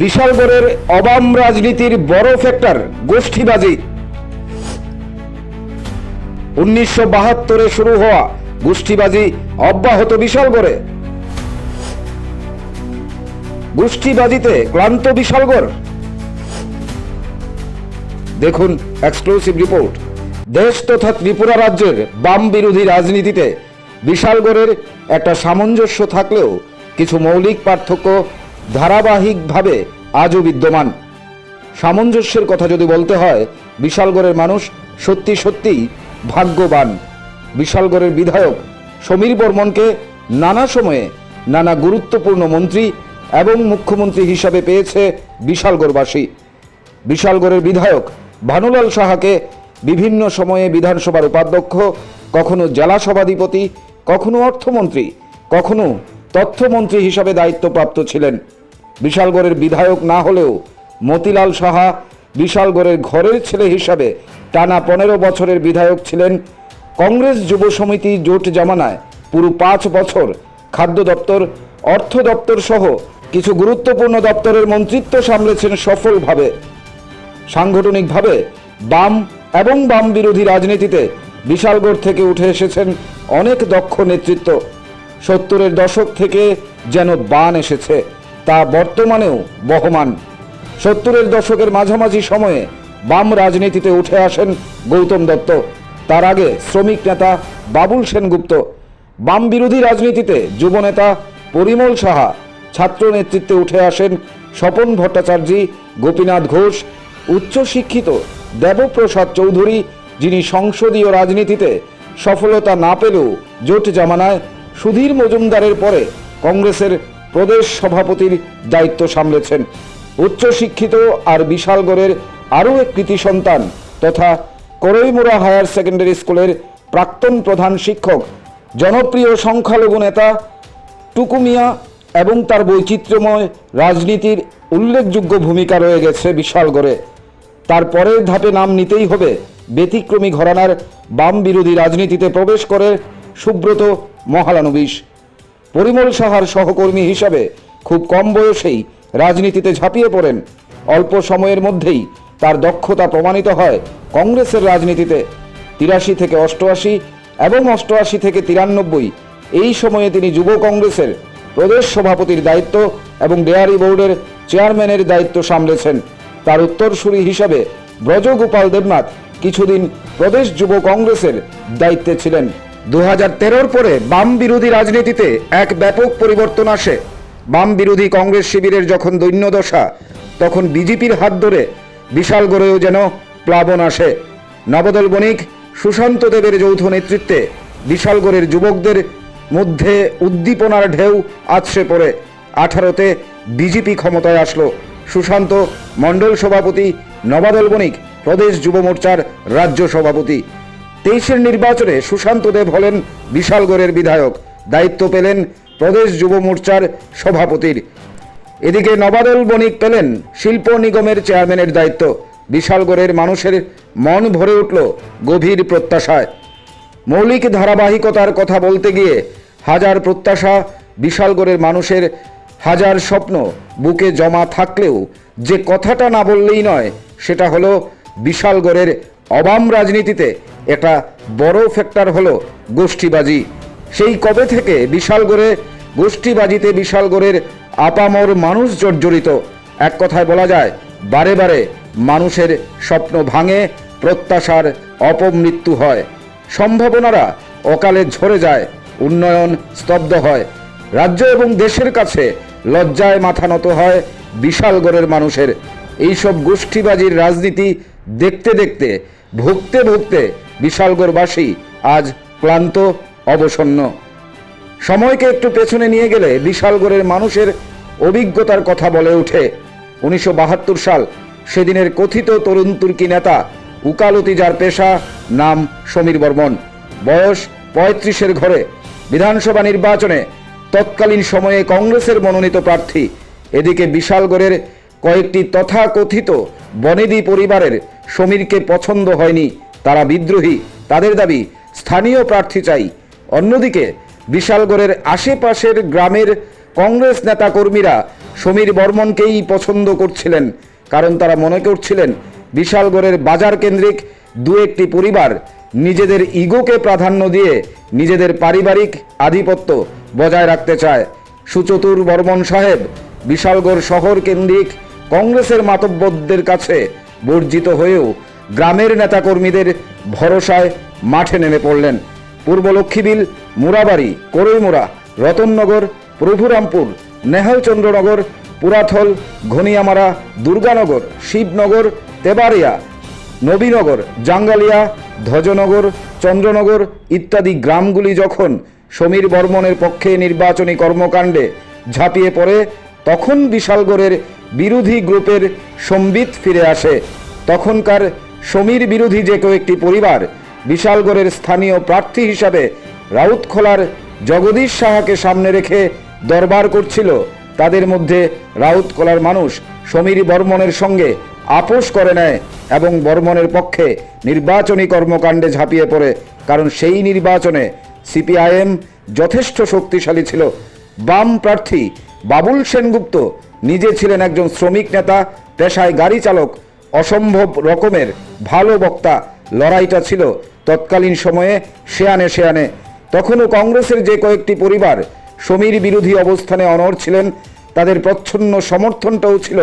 বিশালগড়ের অবাম রাজনীতির বড় ফ্যাক্টর, গোষ্ঠীবাজি। উনিশশো বাহাত্তরে শুরু হওয়া গোষ্ঠীবাজি অব্যাহত বিশালগড়ে। গোষ্ঠীবাজিতে ক্লান্ত বিশালগড়। দেখুন এক্সক্লুসিভ রিপোর্ট দেশ তথা ত্রিপুরা রাজ্যের বাম বিরোধী রাজনীতিতে বিশালগড়ের একটা সামঞ্জস্য থাকলেও কিছু মৌলিক পার্থক্য ধারাবাহিকভাবে আজও বিদ্যমান। সামঞ্জস্যের কথা যদি বলতে হয়, বিশালগড়ের মানুষ সত্যি সত্যিই ভাগ্যবান। বিশালগড়ের বিধায়ক সমীর বর্মনকে নানা সময়ে নানা গুরুত্বপূর্ণ মন্ত্রী এবং মুখ্যমন্ত্রী হিসাবে পেয়েছে বিশালগড়বাসী। বিশালগড়ের বিধায়ক ভানুলাল সাহাকে বিভিন্ন সময়ে বিধানসভার উপাধ্যক্ষ, কখনো জেলা সভাধিপতি, কখনো অর্থমন্ত্রী, কখনো তথ্যমন্ত্রী হিসাবে দায়িত্বপ্রাপ্ত ছিলেন। বিশালগড়ের বিধায়ক না হলেও মতিলাল সাহা বিশালগড়ের ঘরের ছেলে হিসাবে টানা পনেরো বছরের বিধায়ক ছিলেন। কংগ্রেস যুব সমিতি জোট জামানায় পুরো পাঁচ বছর খাদ্য দপ্তর, অর্থ দপ্তর সহ কিছু গুরুত্বপূর্ণ দপ্তরের মন্ত্রিত্ব সামলেছেন সফলভাবে। সাংগঠনিকভাবে বাম এবং বাম বিরোধী রাজনীতিতে বিশালগড় থেকে উঠে এসেছেন অনেক দক্ষ নেতৃত্ব। সত্তরের দশক থেকে যেন বান এসেছে, তা বর্তমানেও বহমান। সত্তরের দশকের মাঝামাঝি সময়ে বাম রাজনীতিতে উঠে আসেন গৌতম দত্ত। তার আগে শ্রমিক নেতা বাবুল সেনগুপ্ত, বাম বিরোধী রাজনীতিতে যুবনেতা পরিমল সাহা, ছাত্র নেতৃত্বে উঠে আসেন স্বপন ভট্টাচার্যী, গোপীনাথ ঘোষ উচ্চশিক্ষিত দেবপ্রসাদ চৌধুরী, যিনি সংসদীয় রাজনীতিতে সফলতা না পেলেও জোট জামানায় সুধীর মজুমদারের পরে কংগ্রেসের প্রদেশ সভাপতির দায়িত্ব সামলেছেন। উচ্চশিক্ষিত আর বিশালগড়ের আরও এক কৃতি সন্তান তথা করইমুড়া হায়ার সেকেন্ডারি স্কুলের প্রাক্তন প্রধান শিক্ষক, জনপ্রিয় সংখ্যালঘু নেতা টুকুমিয়া এবং তার বৈচিত্র্যময় রাজনীতির উল্লেখযোগ্য ভূমিকা রয়ে গেছে বিশালগড়ে। তার পরের ধাপে নাম নিতেই হবে ব্যতিক্রমী ঘরানার বাম বিরোধী রাজনীতিতে প্রবেশ করে সুব্রত মহালানবিশ পরিমল সাহার সহকর্মী হিসাবে খুব কম বয়সেই রাজনীতিতে ঝাঁপিয়ে পড়েন। অল্প সময়ের মধ্যেই তার দক্ষতা প্রমাণিত হয় কংগ্রেসের রাজনীতিতে। তিরাশি থেকে অষ্টআশি এবং অষ্টআশি থেকে তিরানব্বই এই সময়ে তিনি যুব কংগ্রেসের প্রদেশ সভাপতির দায়িত্ব এবং ডেয়ারি বোর্ডের চেয়ারম্যানের দায়িত্ব সামলেছেন। তার উত্তরসূরি হিসাবে ব্রজগোপাল দেবনাথ কিছুদিন প্রদেশ যুব কংগ্রেসের দায়িত্বে ছিলেন। দু হাজার পরে বাম বিরোধী রাজনীতিতে এক ব্যাপক পরিবর্তন আসে। বাম বিরোধী কংগ্রেস শিবিরের যখন দৈন্যদশা তখন বিজেপির হাত ধরে বিশাল গড়েও যেন প্লাবন আসে। নবদল বণিক সুশান্ত দেবের যৌথ নেতৃত্বে বিশালগড়ের যুবকদের মধ্যে উদ্দীপনার ঢেউ আছড়ে পড়ে। আঠারোতে বিজেপি ক্ষমতায় আসলো। সুশান্ত মণ্ডল সভাপতি, নবাদল বণিক প্রদেশ যুব মোর্চার রাজ্য সভাপতি। তেইশের নির্বাচনে সুশান্ত দেব হলেন বিশালগড়ের বিধায়ক। দায়িত্ব পেলেন প্রদেশ যুব মোর্চার সভাপতির। এদিকে নবাদল বণিক পেলেন শিল্প নিগমের চেয়ারম্যানের দায়িত্ব। বিশালগড়ের মানুষের মন ভরে উঠল গভীর প্রত্যাশায়। মৌলিক ধারাবাহিকতার কথা বলতে গিয়ে হাজার প্রত্যাশা, বিশালগড়ের মানুষের হাজার স্বপ্ন বুকে জমা থাকলেও যে কথাটা না বললেই নয়, সেটা হলো বিশালগড়ের অবাম রাজনীতিতে একটা বড় ফ্যাক্টর হলো গোষ্ঠীবাজি। সেই কবে থেকে বিশালগড়ে, গোষ্ঠীবাজিতে বিশালগড়ের আপামর মানুষ জর্জরিত? এক কথায় বলা যায়, বারে বারে মানুষের স্বপ্ন ভাঙে, প্রত্যাশার অপমৃত্যু হয়। সম্ভাবনারা অকালে ঝরে যায়, উন্নয়ন স্তব্ধ হয়। রাজ্য এবং দেশের কাছে লজ্জায় মাথা নত হয় বিশালগড়ের মানুষের। এইসব গোষ্ঠীবাজির রাজনীতি দেখতে দেখতে, ভুগতে ভুগতে বিশালগড়বাসী আজ ক্লান্ত, অবসন্ন। সময়কে একটু পেছনে নিয়ে গেলে বিশালগড়ের মানুষের অভিজ্ঞতার কথা বলে ওঠে। উনিশশো বাহাত্তর সাল সেদিনের কথিত তরুণ তুর্কি নেতা উকালতি যার পেশা নাম সমীর বর্মন। বয়স পঁয়ত্রিশের ঘরে বিধানসভা নির্বাচনে তৎকালীন সময়ে কংগ্রেসের মনোনীত প্রার্থী। এদিকে বিশালগড়ের কয়েকটি তথাকথিত বনেদি পরিবারের সমীরকে পছন্দ হয়নি। তারা বিদ্রোহী। তাদের দাবি, স্থানীয় প্রার্থী চাই। অন্যদিকে, বিশালগড়ের আশেপাশের গ্রামের কংগ্রেস নেতাকর্মীরা সমীর বর্মনকেই পছন্দ করছিলেন, কারণ তারা মনে করছিলেন, বিশালগড়ের বাজার কেন্দ্রিক দু একটি পরিবার নিজেদের ইগোকে প্রাধান্য দিয়ে নিজেদের পারিবারিক আধিপত্য বজায় রাখতে চায়। সুচতুর বর্মন সাহেব, বিশালগড় শহর কেন্দ্রিক কংগ্রেসের মাতব্বরদের কাছে বর্জিত হয়েও গ্রামের নেতাকর্মীদের ভরসায় মাঠে নেমে পড়লেন পূর্ব লক্ষ্মীবিল, মুরাবাড়ি করইমুড়া রতননগর, প্রভুরামপুর, নেহালচন্দ্রনগর, পুরাথল, ঘনিয়ামারা, দুর্গানগর, শিবনগর তেবারিয়া নবীনগর, জাঙ্গালিয়া, ধ্বজনগর, চন্দ্রনগর ইত্যাদি গ্রামগুলি যখন সমীর বর্মনের পক্ষে নির্বাচনী কর্মকাণ্ডে ঝাঁপিয়ে পড়ে, তখন বিশালগড়ের বিরোধী গ্রুপের সম্বিত ফিরে আসে। তখনকার সমীর বিরোধী যে কয়েকটি পরিবার, বিশালগড়ের স্থানীয় প্রার্থী হিসাবে রাউতখোলার জগদীশ সাহাকে সামনে রেখে দরবার করছিল। তাদের মধ্যে রাউতকলার মানুষ সমীর বর্মনের সঙ্গে আপোষ করে নেয় এবং বর্মনের পক্ষে নির্বাচনী কর্মকাণ্ডে ঝাঁপিয়ে পড়ে, কারণ সেই নির্বাচনে সিপিআইএম যথেষ্ট শক্তিশালী ছিল। বাম প্রার্থী বাবুল সেনগুপ্ত নিজে ছিলেন একজন শ্রমিক নেতা, পেশায় গাড়ি চালক অসম্ভব রকমের ভালো বক্তা লড়াইটা ছিল তৎকালীন সময়ে সেয়ানে সেয়ানে। তখনও কংগ্রেসের যে কয়েকটি পরিবার সমীর বিরোধী অবস্থানে অনড় ছিলেন, তাদের প্রচ্ছন্ন সমর্থনটাও ছিল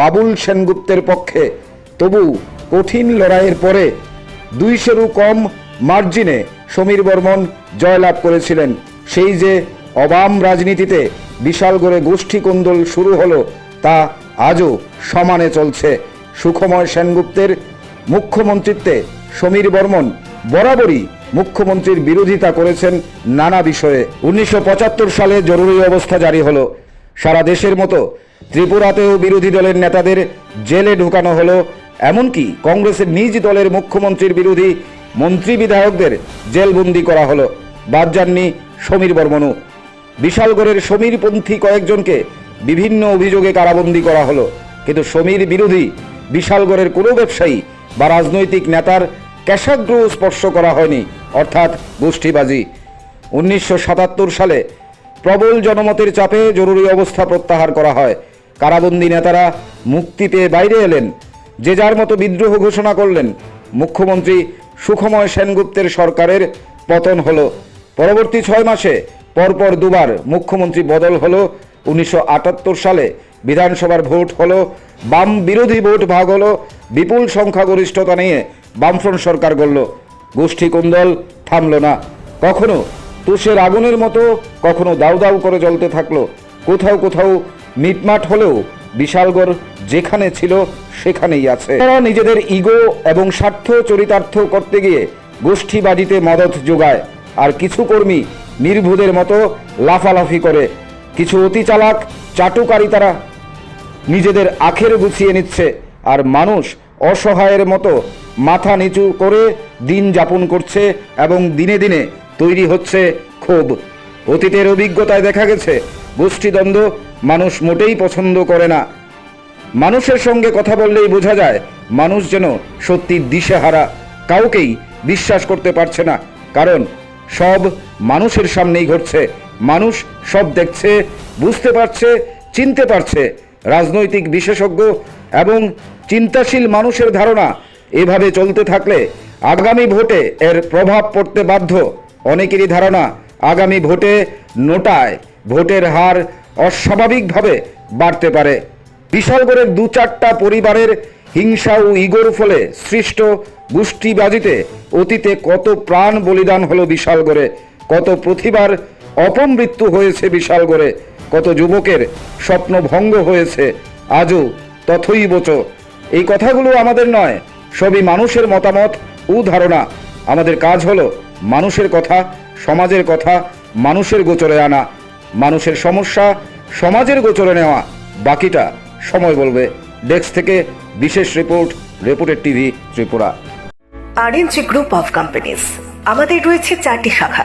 বাবুল সেনগুপ্তের পক্ষে। তবু কঠিন লড়াইয়ের পরে দুইশেরও কম মার্জিনে সমীর বর্মন জয়লাভ করেছিলেন। সেই যে অবাম রাজনীতিতে বিশাল গড়ে গোষ্ঠী কোন্দল শুরু হলো, তা আজও সমানে চলছে। সুখময় সেনগুপ্তের মুখ্যমন্ত্রিত্বে সমীর বর্মন বরাবরই মুখ্যমন্ত্রীর বিরোধিতা করেছেন নানা বিষয়ে। উনিশশো পঁচাত্তর সালে জরুরি অবস্থা জারি হলো। সারা দেশের মতো ত্রিপুরাতেও বিরোধী দলের নেতাদের জেলে ঢুকানো হলো। এমনকি কংগ্রেসের নিজ দলের মুখ্যমন্ত্রীর বিরোধী মন্ত্রী বিধায়কদের জেলবন্দি করা হলো। বাদ যাননি সমীর বর্মনও। বিশালগড়ের সমীরপন্থী কয়েকজনকে বিভিন্ন অভিযোগে কারাবন্দি করা হলো। কিন্তু সমীর বিরোধী বিশালগড়ের কোনো ব্যবসায়ী বা রাজনৈতিক নেতার ক্যাশাগ্রহ স্পর্শ করা হয়নি, অর্থাৎ গোষ্ঠীবাজি। উনিশশো সাতাত্তর সালে প্রবল জনমতের চাপে জরুরি অবস্থা প্রত্যাহার করা হয়। কারাবন্দী নেতারা মুক্তি পেয়ে বাইরে এলেন। যে যার মতো বিদ্রোহ ঘোষণা করলেন। মুখ্যমন্ত্রী সুখময় সেনগুপ্তের সরকারের পতন হল। পরবর্তী ছয় মাসে পরপর দুবার মুখ্যমন্ত্রী বদল হল। উনিশশো আটাত্তর সালে বিধানসভার ভোট হলো, বাম বিরোধী ভোট ভাগ হলো, বিপুল সংখ্যাগরিষ্ঠতা নিয়ে বামফ্রন্ট সরকার গড়ল। গোষ্ঠী কুন্দল থামল না। কখনো তুষের আগুনের মতো, কখনো দাউ দাউ করে জ্বলতে থাকল। কোথাও কোথাও মিটমাট হলেও বিশালগড় যেখানে ছিল, সেখানেই আছে। তারা নিজেদের ইগো এবং স্বার্থ চরিতার্থ করতে গিয়ে গোষ্ঠীবাজিতে মদত যোগায়। আর কিছু কর্মী নির্ভুদের মতো লাফালাফি করে। কিছু অতি চালাক, চাটুকারী তারা নিজেদের আখের গুছিয়ে নিচ্ছে। আর মানুষ অসহায়ের মতো মাথা নিচু করে দিন যাপন করছে এবং দিনে দিনে তৈরি হচ্ছে ক্ষোভ। অতীতের অভিজ্ঞতায় দেখা গেছে, গোষ্ঠীদ্বন্দ্ব মানুষ মোটেই পছন্দ করে না। মানুষের সঙ্গে কথা বললেই বোঝা যায়, মানুষ যেন সত্যি দিশেহারা, কাউকেই বিশ্বাস করতে পারছে না। কারণ সব মানুষের সামনেই ঘটছে, মানুষ সব দেখছে, বুঝতে পারছে, চিনতে পারছে। রাজনৈতিক বিশেষজ্ঞ এবং চিন্তাশীল মানুষের ধারণা এভাবে চলতে থাকলে আগামী ভোটে এর প্রভাব পড়তে বাধ্য। অনেকেরই ধারণা আগামী ভোটে নোটায় ভোটের হার অস্বাভাবিকভাবে বাড়তে পারে। বিশালগড়ের দু চারটা পরিবারের হিংসা ও ইগোর ফলে সৃষ্ট গোষ্ঠীবাজিতে অতীতে কত প্রাণ বলিদান হলো বিশালগড়ে, কত প্রতিভার অপমৃত্যু হয়েছে বিশালগড়ে। কত যুবকের স্বপ্ন ভঙ্গ হয়েছে, আজও তথই বোচ। এই কথাগুলো আমাদের নয়, সবই মানুষের মতামত ও ধারণা। আমাদের কাজ হলো মানুষের কথা, সমাজের কথা, মানুষের গোচরে আনা। মানুষের সমস্যা, সমাজের গোচরে নেওয়া। বাকিটা সময় বলবে। ডেস্ক থেকে বিশেষ রিপোর্ট, রিপোর্টের TV, Tripura. RNG group of companies. আমাদের রয়েছে চারটি শাখা।